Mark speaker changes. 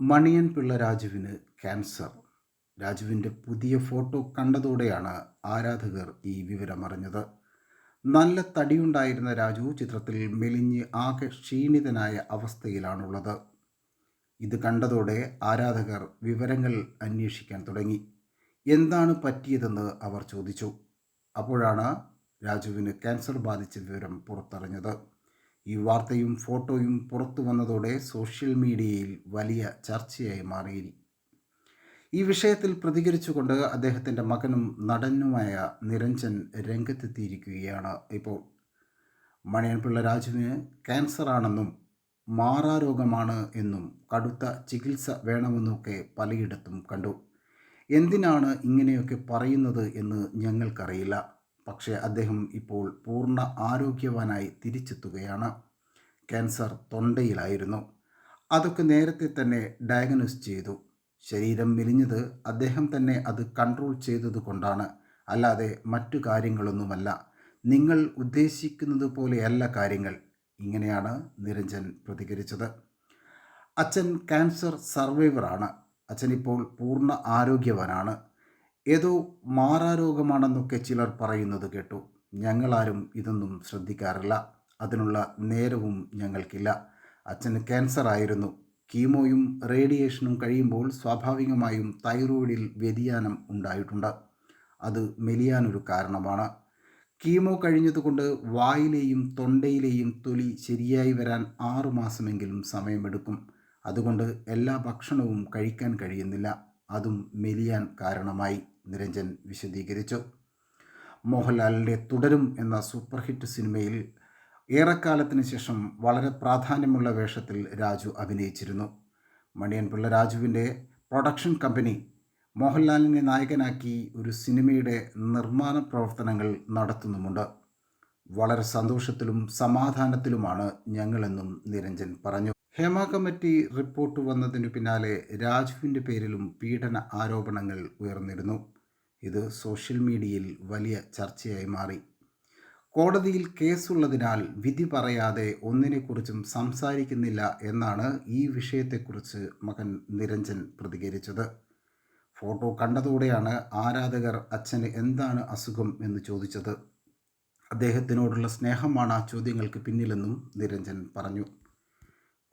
Speaker 1: മണിയൻ പിള്ള രാജുവിന് ക്യാൻസർ. രാജുവിന്റെ പുതിയ ഫോട്ടോ കണ്ടതോടെയാണ് ആരാധകർ ഈ വിവരമറിഞ്ഞത്. നല്ല തടിയുണ്ടായിരുന്ന രാജു ചിത്രത്തിൽ മെലിഞ്ഞ് ആകെ ക്ഷീണിതനായ അവസ്ഥയിലാണുള്ളത്. ഇത് കണ്ടതോടെ ആരാധകർ വിവരങ്ങൾ അന്വേഷിക്കാൻ തുടങ്ങി. എന്താണ് പറ്റിയതെന്ന് അവർ ചോദിച്ചു. അപ്പോഴാണ് രാജുവിന് ക്യാൻസർ ബാധിച്ച വിവരം പുറത്തറിഞ്ഞത്. ഈ വാർത്തയും ഫോട്ടോയും പുറത്തു വന്നതോടെ സോഷ്യൽ മീഡിയയിൽ വലിയ ചർച്ചയായി മാറി. ഈ വിഷയത്തിൽ പ്രതികരിച്ചുകൊണ്ട് അദ്ദേഹത്തിന്റെ മകനും നടനുമായ നിരഞ്ജൻ രംഗത്തെത്തിയിരിക്കുകയാണ് ഇപ്പോൾ. മണിയൻപിള്ള രാജുവിന് ക്യാൻസറാണെന്നും മാറാരോഗമാണ് എന്നും കടുത്ത ചികിത്സ വേണമെന്നൊക്കെ പലയിടത്തും കണ്ടു. എന്തിനാണ് ഇങ്ങനെയൊക്കെ പറയുന്നത് എന്ന് ഞങ്ങൾക്കറിയില്ല. പക്ഷേ അദ്ദേഹം ഇപ്പോൾ പൂർണ ആരോഗ്യവാനായി തിരിച്ചെത്തുകയാണ്. ക്യാൻസർ തൊണ്ടയിലായിരുന്നു. അതൊക്കെ നേരത്തെ തന്നെ ഡയഗ്നോസ് ചെയ്തു. ശരീരം മെലിഞ്ഞത് അദ്ദേഹം തന്നെ അത് കൺട്രോൾ ചെയ്തത് കൊണ്ടാണ്. അല്ലാതെ മറ്റു കാര്യങ്ങളൊന്നുമല്ല. നിങ്ങൾ ഉദ്ദേശിക്കുന്നത് പോലെയല്ല കാര്യങ്ങൾ. ഇങ്ങനെയാണ് നിരഞ്ജൻ പ്രതികരിച്ചത്. അച്ഛൻ ക്യാൻസർ സർവൈവറാണ്. അച്ഛൻ ഇപ്പോൾ പൂർണ ആരോഗ്യവാനാണ്. ഏതോ മാറാരോഗമാണെന്നൊക്കെ ചിലർ പറയുന്നത് കേട്ടു. ഞങ്ങളാരും ഇതൊന്നും ശ്രദ്ധിക്കാറില്ല. അതിനുള്ള നേരവും ഞങ്ങൾക്കില്ല. അച്ഛന് ക്യാൻസർ ആയിരുന്നു. കീമോയും റേഡിയേഷനും കഴിയുമ്പോൾ സ്വാഭാവികമായും തൈറോയിഡിൽ വ്യതിയാനം ഉണ്ടായിട്ടുണ്ട്. അത് മെലിയാനൊരു കാരണമാണ്. കീമോ കഴിഞ്ഞതുകൊണ്ട് വായിലെയും തൊണ്ടയിലെയും തൊലി ശരിയായി വരാൻ ആറുമാസമെങ്കിലും സമയമെടുക്കും. അതുകൊണ്ട് എല്ലാ ഭക്ഷണവും കഴിക്കാൻ കഴിയുന്നില്ല. അതും മെലിയാൻ കാരണമായി നിരഞ്ജൻ വിശദീകരിച്ചു. മോഹൻലാലിന്റെ തുടരും എന്ന സൂപ്പർ ഹിറ്റ് സിനിമയിൽ ഏറെക്കാലത്തിന് ശേഷം വളരെ പ്രാധാന്യമുള്ള വേഷത്തിൽ രാജു അഭിനയിച്ചിരുന്നു. മണിയൻപിള്ള രാജുവിന്റെ പ്രൊഡക്ഷൻ കമ്പനി മോഹൻലാലിനെ നായകനാക്കി ഒരു സിനിമയുടെ നിർമ്മാണ പ്രവർത്തനങ്ങൾ നടത്തുന്നുമുണ്ട്. വളരെ സന്തോഷത്തിലും സമാധാനത്തിലുമാണ് ഞങ്ങളെന്നും നിരഞ്ജൻ പറഞ്ഞു. ഹേമ കമ്മിറ്റി റിപ്പോർട്ട് വന്നതിനു പിന്നാലെ രാജുവിന്റെ പേരിലും പീഡന ആരോപണങ്ങൾ ഉയർന്നിരുന്നു. ഇത് സോഷ്യൽ മീഡിയയിൽ വലിയ ചർച്ചയായി മാറി. കോടതിയിൽ കേസുള്ളതിനാൽ വിധി പറയാതെ ഒന്നിനെക്കുറിച്ചും സംസാരിക്കുന്നില്ല എന്നാണ് ഈ വിഷയത്തെക്കുറിച്ച് മകൻ നിരഞ്ജൻ പ്രതികരിച്ചത്. ഫോട്ടോ കണ്ടതോടെയാണ് ആരാധകർ അച്ഛന് എന്താണ് അസുഖം എന്ന് ചോദിച്ചത്. അദ്ദേഹത്തിനോടുള്ള സ്നേഹമാണ് ആ ചോദ്യങ്ങൾക്ക് പിന്നിലെന്നും നിരഞ്ജൻ പറഞ്ഞു.